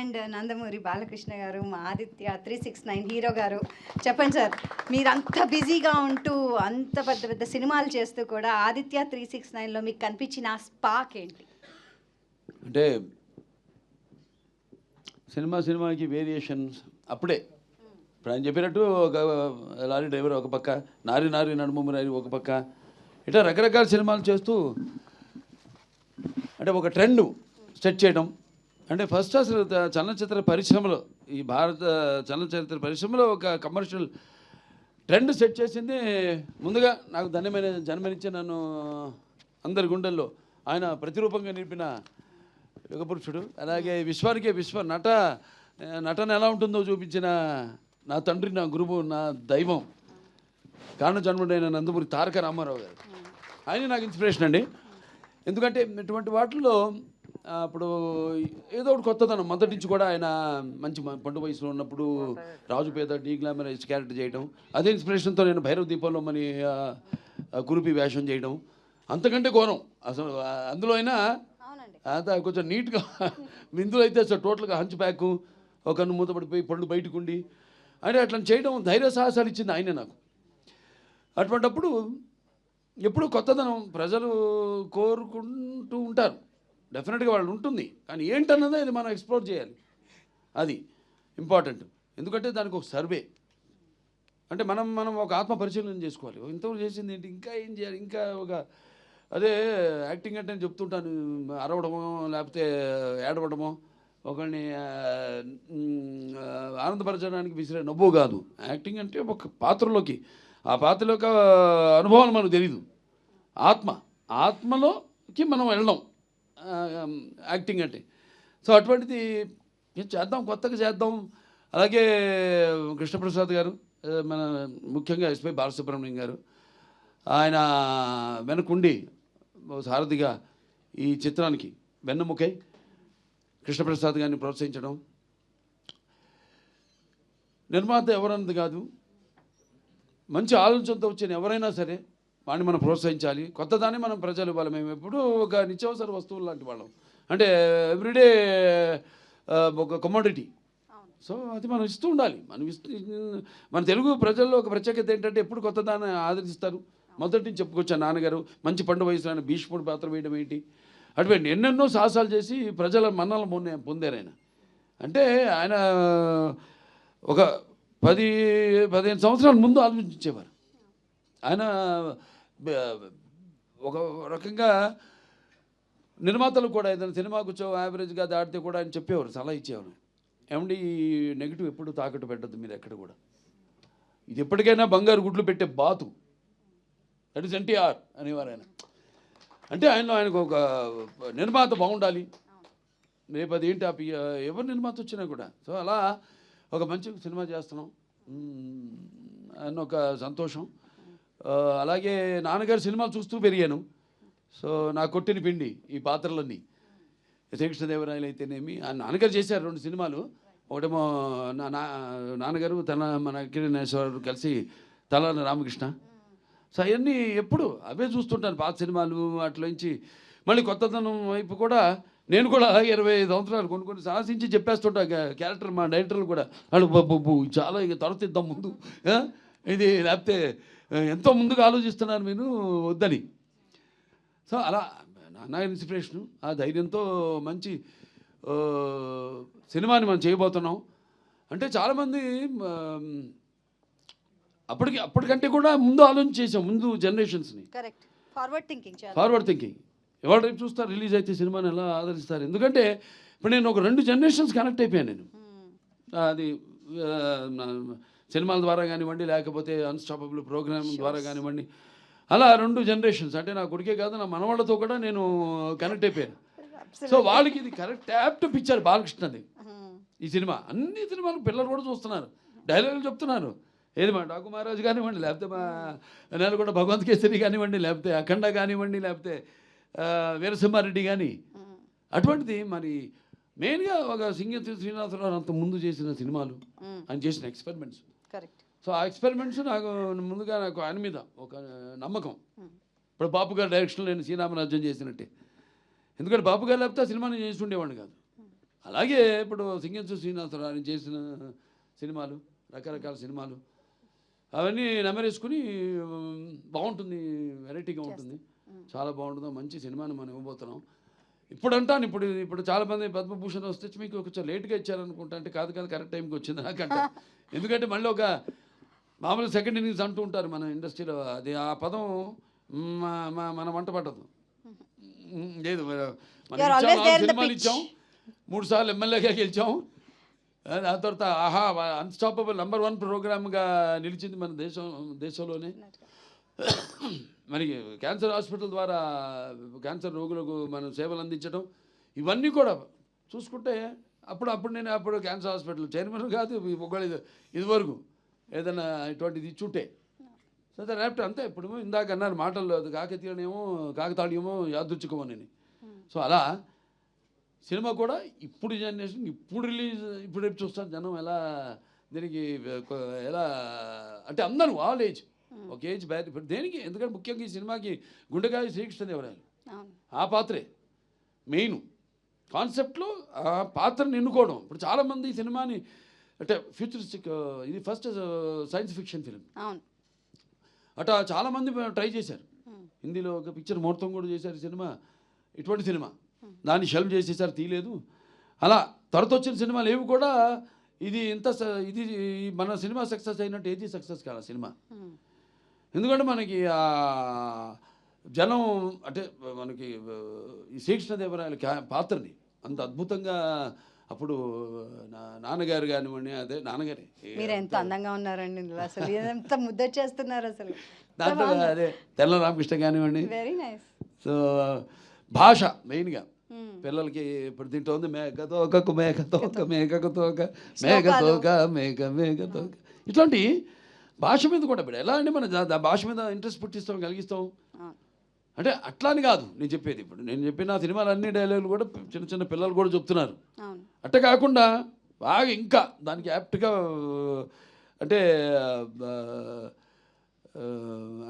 And Nandamuri Balakrishna garu మా Aditya three six nine hero garu. చెప్పండి sir మీరు అంత బిజీగా ఉంటూ అంత పెద్ద పెద్ద సినిమాలు చేస్తూ కూడా ఆదిత్య త్రీ సిక్స్ నైన్లో మీకు కనిపించిన ఆ స్పాక్ ఏంటి? అంటే సినిమా సినిమాకి వేరియేషన్స్ అప్పుడే. ఇప్పుడు ఆయన చెప్పినట్టు ఒక లారీ డ్రైవర్ ఒక పక్క నారి నారి నడుము నారి ఒక పక్క. ఇట్లా రకరకాల సినిమాలు చేస్తూ అంటే ఒక ట్రెండ్ సెట్ చేయడం. అంటే ఫస్ట్ అసలు చలనచిత్ర పరిశ్రమలో ఈ భారత చలనచిత్ర పరిశ్రమలో ఒక కమర్షియల్ ట్రెండ్ సెట్ చేసింది. ముందుగా నాకు ధన్యమైన జన్మనిచ్చే నన్ను అందరి గుండెల్లో ఆయన ప్రతిరూపంగా నిలిపిన యుగపురుషుడు. అలాగే విశ్వానికే విశ్వ నట నటన ఎలా ఉంటుందో చూపించిన నా తండ్రి నా గురువు నా దైవం కారణ జన్ముడైన నందమూరి తారక రామారావు గారు. ఆయన నాకు ఇన్స్పిరేషన్ అండి. ఎందుకంటే ఇటువంటి వాటిల్లో అప్పుడు ఏదో ఒకటి కొత్తదనం. మొదటి నుంచి కూడా ఆయన మంచి పండు వయసులో ఉన్నప్పుడు రాజు పేద డీ గ్లామరైజ్ క్యారెక్టర్ చేయడం అదే ఇన్స్పిరేషన్తో నేను భైరవ దీపంలో మని కురుపి వేషం చేయడం అంతకంటే ఘోరం. అసలు అందులో అయినా అంతా కొంచెం నీట్గా ఇందులో అయితే అసలు టోటల్గా హంచ్ బ్యాక్ ఒక కన్ను మూతపడిపోయి పళ్ళు బయటకు ఉండి అంటే అట్లా చేయడం ధైర్య సాహసాలు ఇచ్చింది ఆయనే నాకు. అటువంటప్పుడు ఎప్పుడు కొత్తదనం ప్రజలు కోరుకుంటూ ఉంటారు. డెఫినెట్గా వాళ్ళు ఉంటుంది. కానీ ఏంటన్నదే అది మనం ఎక్స్ప్లోర్ చేయాలి. అది ఇంపార్టెంట్. ఎందుకంటే దానికి ఒక సర్వే. అంటే మనం మనం ఒక ఆత్మ పరిశీలన చేసుకోవాలి. ఇంతవరకు చేసింది ఏంటి? ఇంకా ఏం చేయాలి? ఇంకా ఒక అదే యాక్టింగ్ అంటే నేను చెప్తుంటాను. అరవడమో లేకపోతే ఏడవడమో ఒకరిని ఆనందపరచడానికి విసిరే నవ్వు కాదు. యాక్టింగ్ అంటే ఒక పాత్రలోకి. ఆ పాత్రలో యొక్క అనుభవాలు మనకు తెలియదు ఆత్మ. ఆత్మలోకి మనం వెళ్ళడం. యాక్టింగ్ అంటే. సో అటువంటిది చేద్దాం కొత్తగా చేద్దాం. అలాగే కృష్ణప్రసాద్ గారు మన ముఖ్యంగా ఎస్పై బాలసుబ్రహ్మణ్యం గారు ఆయన వెనకుండి సారథిగా ఈ చిత్రానికి వెన్నముకై కృష్ణప్రసాద్ గారిని ప్రోత్సహించడం. నిర్మాత ఎవరన్నది కాదు. మంచి ఆలోచనతో వచ్చిన ఎవరైనా సరే వాడిని మనం ప్రోత్సహించాలి. కొత్తదాన్ని మనం ప్రజలు ఇవ్వాలి మేము ఎప్పుడూ ఒక నిత్యావసర వస్తువులు లాంటి వాళ్ళం. అంటే ఎవ్రీడే ఒక కమోడిటీ సో అది మనం ఇస్తూ ఉండాలి. మనం ఇస్తూ మన తెలుగు ప్రజల్లో ఒక ప్రత్యేకత ఏంటంటే ఎప్పుడు కొత్త దాన్ని ఆదరిస్తారు మొదటి నుంచి చెప్పుకొచ్చాను నాన్నగారు మంచి పండు వయసులో ఆయన భీష్ముడు పాత్ర వేయడం ఏంటి? అటువంటి ఎన్నెన్నో సాహసాలు చేసి ప్రజల మన్నలు పొందే పొందారు ఆయన. అంటే ఆయన ఒక పది పదిహేను సంవత్సరాల ముందు ఆలోచించేవారు. ఆయన ఒక రకంగా నిర్మాతలు కూడా ఏదైనా సినిమా కూర్చో యావరేజ్గా దాటితే కూడా ఆయన చెప్పేవారు సలహా ఇచ్చేవారు. ఏమండి ఈ నెగిటివ్ ఎప్పుడు తాకట్టు పెట్టద్దు మీరు ఎక్కడ కూడా. ఇది ఎప్పటికైనా బంగారు గుడ్లు పెట్టే బాతు. దట్ ఈస్ ఎన్టీఆర్ అనేవారు ఆయన. అంటే ఆయనలో ఆయనకు ఒక నిర్మాత బాగుండాలి. రేపు అది ఏంటి ఆ ఎవరు నిర్మాత వచ్చినా కూడా. సో అలా ఒక మంచి సినిమా చేస్తున్నాం. అన్న ఒక సంతోషం. అలాగే నాన్నగారు సినిమాలు చూస్తూ పెరిగాను. సో నా కొట్టిన పిండి ఈ పాత్రలన్నీ. శ్రీకృష్ణదేవరాయలు అయితేనేమి ఆ నాన్నగారు చేశారు రెండు సినిమాలు. ఒకటేమో నా నా నాన్నగారు తన మన కిరణేశ్వరరావు కలిసి తలాన రామకృష్ణ. సో అవన్నీ ఎప్పుడు అవే చూస్తుంటాను పాత సినిమాలు అట్లోంచి మళ్ళీ కొత్తతనం వైపు కూడా నేను కూడా అలాగే ఇరవై ఐదు సంవత్సరాలు కొన్ని కొన్ని సాహసించి చెప్పేస్తుంటా క్యారెక్టర్ మా డైరెక్టర్లు కూడా. వాళ్ళు బాబు చాలా ఇక తొరతిద్దాం ముందు. ఇది లేకపోతే ఎంతో ముందుగా ఆలోచిస్తున్నారు మీరు వద్దని. సో అలా నాన్న ఇన్స్పిరేషను ఆ ధైర్యంతో మంచి సినిమాని మనం చేయబోతున్నాం. అంటే చాలామంది అప్పటికి అప్పటికంటే కూడా ముందు ఆలోచన చేసాం ముందు జనరేషన్స్ని. ఫార్వర్డ్ థింకింగ్ ఫార్వర్డ్ థింకింగ్ ఎవరు రేపు చూస్తారు రిలీజ్ అయితే సినిమాని ఎలా ఆదరిస్తారు? ఎందుకంటే ఇప్పుడు నేను ఒక రెండు జనరేషన్స్ కనెక్ట్ అయిపోయాను నేను. అది సినిమాల ద్వారా కానివ్వండి లేకపోతే అన్స్టాపబుల్ ప్రోగ్రామ్ ద్వారా కానివ్వండి. అలా రెండు జనరేషన్స్ అంటే నా కొడుకే కాదు నా మనవాళ్ళతో కూడా నేను కనెక్ట్ అయిపోయాను. సో వాళ్ళకి ఇది కరెక్ట్ యాప్ట్ పిక్చర్ బాలకృష్ణది. ఈ సినిమా. అన్ని సినిమాలు పిల్లలు కూడా చూస్తున్నారు. డైలాగులు చెప్తున్నారు. ఏది మా డాకు మహారాజు కానివ్వండి లేకపోతే మా నెలకొండ భగవంత్ కేసరి కానివ్వండి లేకపోతే అఖండ కానివ్వండి లేకపోతే వీరసింహారెడ్డి కానీ అటువంటిది మరి మెయిన్గా ఒక సింగతి శ్రీనివాసరావు అంత ముందు చేసిన సినిమాలు. ఆయన చేసిన ఎక్స్పెరిమెంట్స్ కరెక్ట్ సో ఆ ఎక్స్పెరిమెంట్స్ నాకు ముందుగా నాకు ఆయన మీద ఒక నమ్మకం. ఇప్పుడు బాపు గారి డైరెక్షన్లో నేను శ్రీరామరాజ్యం చేసినట్టే. ఎందుకంటే బాపు గారు లేకపోతే సినిమా నేను చేసి ఉండేవాడిని కాదు. అలాగే ఇప్పుడు సింగంసు శ్రీనివాసరావు ఆయన చేసిన సినిమాలు రకరకాల సినిమాలు అవన్నీ నెమరేసుకుని బాగుంటుంది వెరైటీగా ఉంటుంది. చాలా బాగుంటుంది మంచి సినిమాని మనం ఇవ్వబోతున్నాం. ఇప్పుడు అంటాను ఇప్పుడు ఇప్పుడు చాలా మంది పద్మభూషణ్ వస్తే మీకు కొంచెం లేట్గా ఇచ్చారనుకుంటా అంటే కాదు కాదు కరెక్ట్ టైంకి వచ్చింది నాకంటే. ఎందుకంటే మళ్ళీ ఒక మామూలు సెకండ్ ఇన్నింగ్స్ అంటూ ఉంటారు మన ఇండస్ట్రీలో. అది ఆ పదం మన వంట పట్టదు. లేదు సినిమాలు. ఇచ్చాం. మూడు సార్లు ఎమ్మెల్యేగా గెలిచాం. ఆ దాని తర్వాత ఆహా అన్స్టాపబుల్ నంబర్ వన్ ప్రోగ్రామ్గా నిలిచింది మన దేశం దేశంలోనే. మరి క్యాన్సర్ హాస్పిటల్ ద్వారా క్యాన్సర్ రోగులకు మనం సేవలు అందించడం ఇవన్నీ కూడా చూసుకుంటే అప్పుడు అప్పుడు నేను అప్పుడు క్యాన్సర్ హాస్పిటల్ చైర్మన్ కాదు ఒకళ్ళు ఇదివరకు ఏదైనా ఇటువంటిది చుట్టే సరే రేపటి అంతే ఇప్పుడు ఇందాక అన్నారు మాటల్లో అది కాకతీయనేమో కాకతాళీయమో యాదృచ్ఛికమో నేను సో అలా సినిమా కూడా ఇప్పుడు జనరేషన్ ఇప్పుడు రిలీజ్ ఇప్పుడు రేపు చూస్తారు జనం ఎలా దీనికి ఎలా అంటే అందరూ ఆల్ ఏజ్ ఒక ఏజ్ ఇప్పుడు దేనికి? ఎందుకంటే ముఖ్యంగా ఈ సినిమాకి గుండెకాయ శ్రీకృష్ణదేవరాయలు ఆ పాత్రే. మెయిన్. కాన్సెప్ట్లో ఆ పాత్రని ఎన్నుకోవడం. ఇప్పుడు చాలామంది ఈ సినిమాని అంటే ఫ్యూచరిస్టిక్ ఇది ఫస్ట్ సైన్స్ ఫిక్షన్ ఫిలిం. అట్లా చాలామంది ట్రై చేశారు. హిందీలో ఒక పిక్చర్ ముహూర్తం కూడా చేశారు ఈ సినిమా. ఇటువంటి సినిమా. దాన్ని షెల్వ్ చేసేసారు తీయలేదు. అలా తర్వాత వచ్చిన సినిమాలు ఏవి కూడా ఇది ఇంత ఇది మన సినిమా సక్సెస్ అయినట్టు ఏది సక్సెస్ కాదు సినిమా. ఉమ్. ఎందుకంటే మనకి ఆ జనం అంటే మనకి ఈ శ్రీకృష్ణదేవరాయల పాత్రని అంత అద్భుతంగా అప్పుడు నాన్నగారు కానివ్వండి అదే నాన్నగారే. మీరు ఎంత అందంగా ఉన్నారండి అసలు. ఎంత ముద్దొచ్చేస్తున్నారు అసలు. దాంట్లో అదే తెల్ల రామకృష్ణ కానివ్వండి. వెరీ నైస్ సో భాష మెయిన్గా. పిల్లలకి ఇప్పుడు దీంట్లో ఉంది మేకతోక మేకతోక మేకతోక మేకతోక మేక మేకతోక ఇట్లాంటి భాష మీద కూడా ఇప్పుడు ఎలా అంటే మన భాష మీద ఇంట్రెస్ట్ పుట్టిస్తాం కలిగిస్తాం. అంటే అట్లా అని కాదు నేను చెప్పేది ఇప్పుడు. నేను చెప్పిన సినిమాలు అన్ని డైలాగులు కూడా చిన్న చిన్న పిల్లలు కూడా చెప్తున్నారు. అట్ట కాకుండా బాగా ఇంకా దానికి యాప్ట్గా అంటే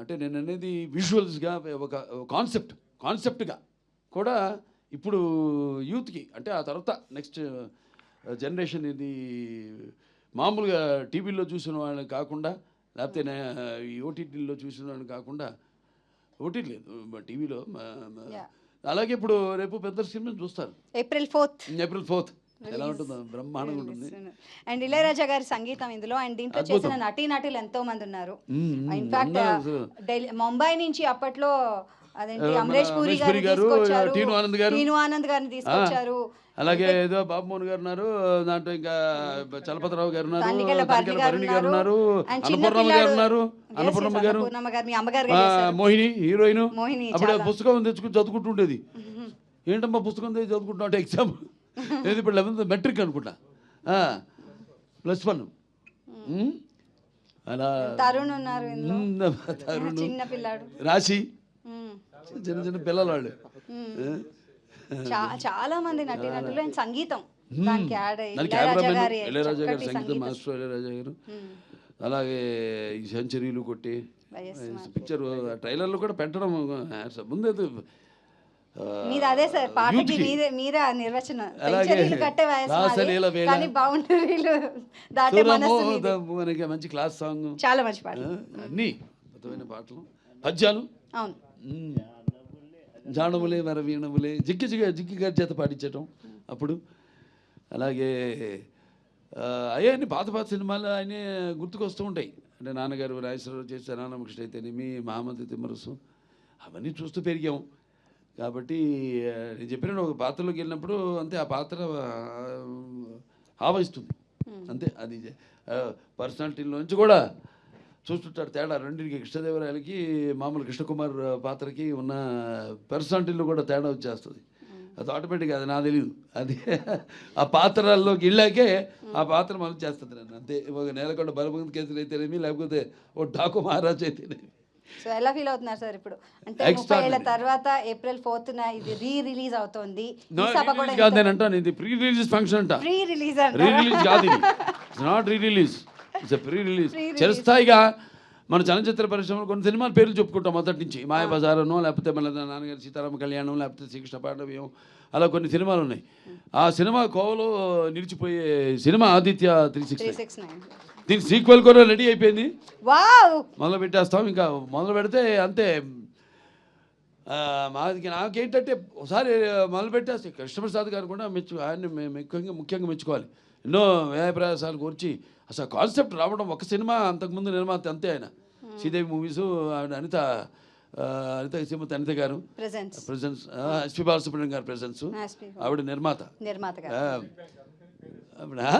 అంటే నేను అనేది విజువల్స్గా ఒక కాన్సెప్ట్ కాన్సెప్ట్గా కూడా ఇప్పుడు యూత్కి అంటే ఆ తర్వాత నెక్స్ట్ జనరేషన్ ఇది మామూలుగా టీవీలో చూసిన వాళ్ళని కాకుండా లేకపోతే నే- ఈ ఓటీటీలో చూసిన కాకుండా ఓటీటీ లేదు టీవీలో. అలాగే ఇప్పుడు రేపు పెద్ద సినిమా చూస్తారు. April fourth. April fourth. ఎలా ఉంటుందో బ్రహ్మాండంగా ఉంటుంది. అండ్ ఇళయరాజా గారి సంగీతం ఇందులో అండ్ దీంట్లో. చేసిన నటీ నటులు ఎంతో మంది ఉన్నారు. ఇన్ఫాక్ట్ ఢిల్లీ ముంబై నుంచి అప్పట్లో అదేంటి? అమరేష్ పూరి గారు టీను ఆనంద్ గారు. టీను ఆనంద్ గారిని తీసుకొచ్చారు. అలాగే ఏదో బాబుమోహన్ గారు ఉన్నారు దాంట్లో ఇంకా చలపతిరావు గారు ఉన్నారు భరణి గారు ఉన్నారు. అన్నపూర్ణమ్మ గారు ఉన్నారు అన్నపూర్ణమ్మ గారు. మోహిని హీరోయిన్. అప్పుడు. పుస్తకం తెచ్చుకుని చదువుకుంటుండేది. ఏంటమ్మా పుస్తకం తెచ్చి చదువుకుంటున్నా అంటే ఎగ్జామ్ ఏది ఇప్పుడు లెవెన్త్ మెట్రిక్ అనుకుంటా. ప్లస్ వన్ అలా. తరుణ్ ఉన్నారు తరుణ్. చిన్న పిల్లాడు. రాశి. చిన్న చిన్న పిల్లలు వాళ్ళు చాలా మంది నటీ నటులు అండ్ సంగీతం. దానికి యాడ్ ఇళయరాజా గారి సంగీతం మాస్టర్ ఇళయరాజా గారు. అలాగే ఈ సెంచరీలు కొట్టి పిక్చర్ ట్రైలర్లు కూడా పెట్టడం ముందు మీది అదే సార్ పాటకి. మీరే నిర్వచనం. సెంచరీలు కట్టే వయసు. కానీ బౌండరీలు దాటే. మనకి మంచి క్లాస్ సాంగ్. చాలా మంచి పాట. అన్నీ అద్భుతమైన పాటలు. పద్యాలు? అవును. జానములే వర వీణములే జిక్కి జిగ్గ జిక్కి గారి చేత పాడించటం అప్పుడు. అలాగే ఆ, అయ్యాన్ని పాత పాత సినిమాలు ఆయనే గుర్తుకొస్తూ ఉంటాయి. అంటే నాన్నగారు రాజేశ్వరరావు చేసే రామకృష్ణ అయితేనేమి మహామంత్రి తిమ్మరసు. అవన్నీ చూస్తూ పెరిగాం. కాబట్టి నేను చెప్పిన ఒక పాత్రలోకి వెళ్ళినప్పుడు అంతే ఆ పాత్ర ఆవహిస్తుంది. అంతే అది పర్సనాలిటీలోంచి కూడా చూస్తుంటాడు తేడా రెండింటికి. కృష్ణదేవరాయలకి మామూలు కృష్ణకుమార్ పాత్రకి ఉన్న పర్సనాలిటీలో కూడా తేడా వచ్చేస్తుంది. అది ఆటోమేటిక్గా అది నాకు తెలియదు అది ఆ పాత్రల్లోకి వెళ్ళాకే ఆ పాత్ర మనం చేస్తుంది నన్ను. అంతే. ఒక నేలకొండ బలపంత కేసులు అయితేనేమి లేకపోతే ఓ డాకు మహారాజ్ అయితేనేమి సో ఎలా ఫీల్ అవుతున్నారు సార్ ఇప్పుడు? అంటే ముప్పై ఏళ్ళ. తర్వాత ఏప్రిల్ ఫోర్త్ ఇది రీ రిలీజ్ అవుతోంది కాదు నేను అంటాను ఇది ప్రీ రిలీజ్ ఫంక్షన్ అంట. ప్రీ రిలీజ్ రీ రిలీజ్ కాదు not re release pre release. చిరస్థాయిగా మన చలనచిత్ర పరిశ్రమలో కొన్ని సినిమాల పేర్లు చెప్పుకుంటాం మొదటి నుంచి. మాయబజారనో లేకపోతే మన నాన్నగారి సీతారామ కళ్యాణం లేకపోతే శ్రీకృష్ణ పాండవ్యం అలా కొన్ని సినిమాలు ఉన్నాయి. ఆ సినిమా కోవలో నిలిచిపోయే సినిమా ఆదిత్య త్రీ సిక్స్ దీని సీక్వెల్ కూడా రెడీ అయిపోయింది. మొదలు పెట్టేస్తాం. ఇంకా మొదలు పెడితే అంతే మాది నాకేంటంటే ఒకసారి మొదలు పెట్టేస్తే కృష్ణప్రసాద్ గారు కూడా మెచ్చు ఆయన్ని ముఖ్యంగా ముఖ్యంగా మెచ్చుకోవాలి. ఎన్నో వ్యయ ప్రయాసాలు కూర్చి అసలు కాన్సెప్ట్ రావడం ఒక సినిమా అంతకుముందు నిర్మాత అంతే ఆయన. శ్రీదేవి మూవీస్ ఆవిడ అనిత అనిత శ్రీమతి అనిత గారు. ప్రెసెన్స్ ఎస్పి బాలసుబ్రహ్మణ్యం గారి ప్రెసెన్స్ ఆవిడ నిర్మాత. నిర్మాత